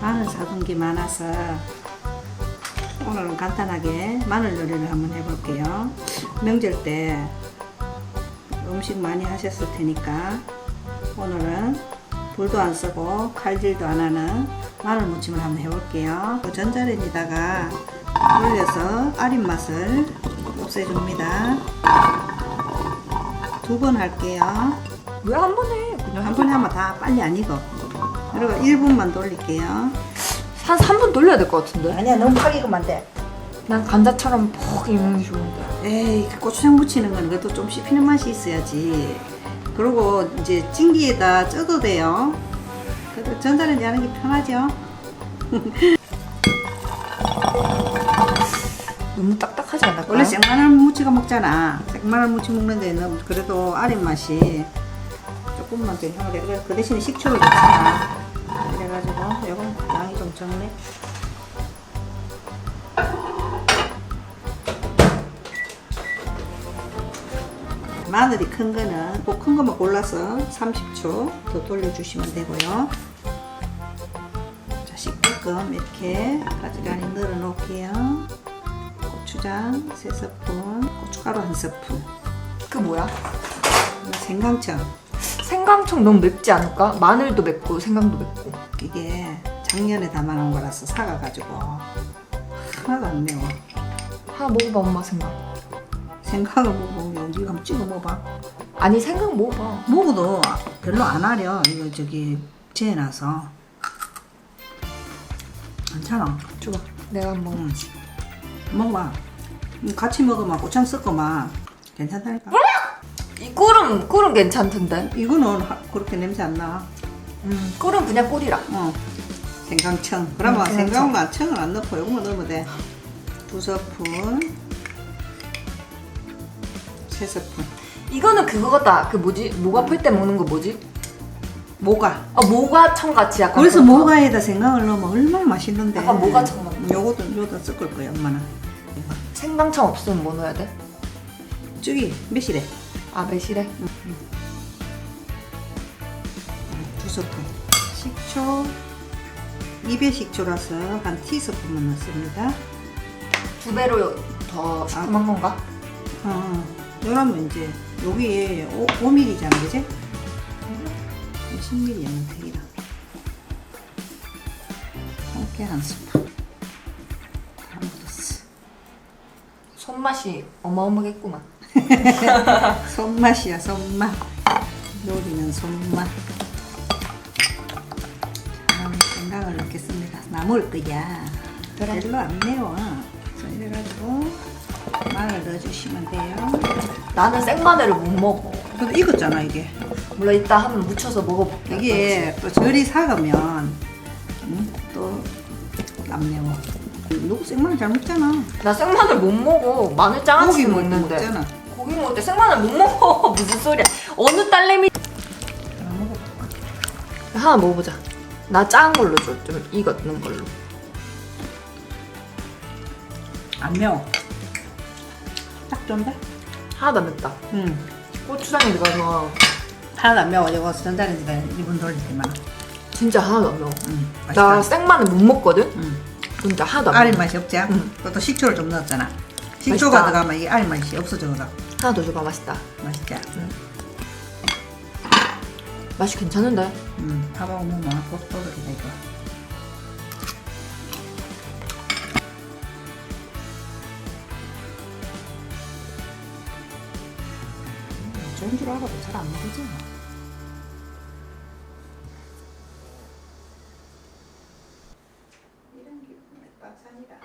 마늘 사둔 게 많아서 오늘은 간단하게 마늘 요리를 한번 해볼게요. 명절 때 음식 많이 하셨을 테니까 오늘은 불도 안 쓰고 칼질도 안 하는 마늘 무침을 한번 해볼게요. 전자레인지다가 올려서 아린 맛을 없애줍니다. 두 번 할게요. 왜 한 번에 한 번에 하면 다 빨리 안 익어. 그리고 1분만 돌릴게요. 한 3분 돌려야 될 것 같은데 아니야, 너무 확 익으면 안 돼. 난 감자처럼 푹 익는 게 좋은데 에이, 그 고추장 무치는 건 그래도 좀 씹히는 맛이 있어야지. 그리고 이제 찜기에다 쪄도 돼요. 그래도 전자레인지 하는 게 편하죠. 너무 딱딱하지 않을까요? 원래 생마늘 무치가 먹잖아. 생마늘 무치 먹는 데 는 그래도 아린 맛이 조금만 더 향을 내. 그 대신에 식초를 넣잖아. 그래가지고 이건 양이 좀 적네. 마늘이 큰 거는 꼭큰 거만 골라서 30초 더 돌려주시면 되고요. 자, 식게끔 이렇게 가지런히 널어 놓을게요. 고추장 3스푼, 고춧가루 1스푼, 그 뭐야? 생강청. 생강청 너무 맵지 않을까? 마늘도 맵고 생강도 맵고 이게 작년에 담아놓은 거라서 사가가지고 하나도 안 매워. 하나 먹어봐 엄마 생강 생강을 먹으면 네가 한번 찍어 먹어봐. 아니 생강 먹어봐 먹어도 별로 안 하려. 이거 저기 재놔서 괜찮아. 줘봐 내가 한번 응. 먹어봐. 음, 같이 먹으면 고창 섞어만 괜찮다니까. 이 꿀은 꿀은 괜찮던데 이거는 하- 그렇게 냄새 안 나. 음 꿀은 그냥 꿀이라 어. 생강청. 그러면 음, 생강청. 생강과 청을 안 넣고 이거만 넣으면 돼. 두 스푼. 세 스푼. 이거는 그거 같다 그 뭐지 목 아플 때 먹는 거 뭐지? 모가. 아 모가청 같이 약간 그래서 그렇다. 모가에다 생강을 넣으면 얼마나 맛있는데. 약간 모가청 같네. 요것도 요다 섞을 거야, 엄마는. 생강청 없으면 뭐 넣어야 돼? 저기 몇이래? 아 매실에 두 스푼. 식초. 입에 식초라서 한 티스푼만 넣습니다. 두 배로 더 시큼한 건가? 어, 이러면 이제 여기 5, 5mm잖아, 그지? 10mm면 되기라. 홍깨 한 스푼. 다 넣었어. 손맛이 어마어마하겠구만 손맛이야, 손맛. 요리는 손맛. 자, 생강을 넣겠습니다. 나 먹을 거야. 별로 안 매워. 그래서 이래가지고 마늘 넣어주시면 돼요. 나는 생마늘을 못 먹어 근데 익었잖아, 이게. 몰라 이따 한번 무쳐서 먹어볼게 이게 또 절이 사가면 음, 또안 매워. 누구 생마늘 잘 먹잖아. 나 생마늘 못 먹어 마늘 장아찌 고기 먹는데 먹잖아. 고기 먹을 때 생마늘 못 먹어 무슨 소리야 어느 딸내미 하나 먹어. 하나 먹어보자 나 작은 걸로 줘 좀 익었는 걸로 안 매워. 딱 좋은데? 하나도 안 맵다 응. 고추장이 들어가서 하나도 안 매워. 이거 전자레인지가 2분 돌릴 때만. 진짜 하나도 안 매워 응. 나 맛있다. 생마늘 못 먹거든? 응. 진짜 하나도 안 매워 맛이 없지? 응. 그것도 식초를 좀 넣었잖아. 식초가 맛있다. 들어가면 이 아린 맛이 없어져거든. 하나 더 줘봐 맛있다 맛있지? 맛이 괜찮은데? 응. 밥하고 먹으면 고소고소이다 이거. 좋은 줄 알아도 잘 안 먹지. 이런 기분에 빠찬이라.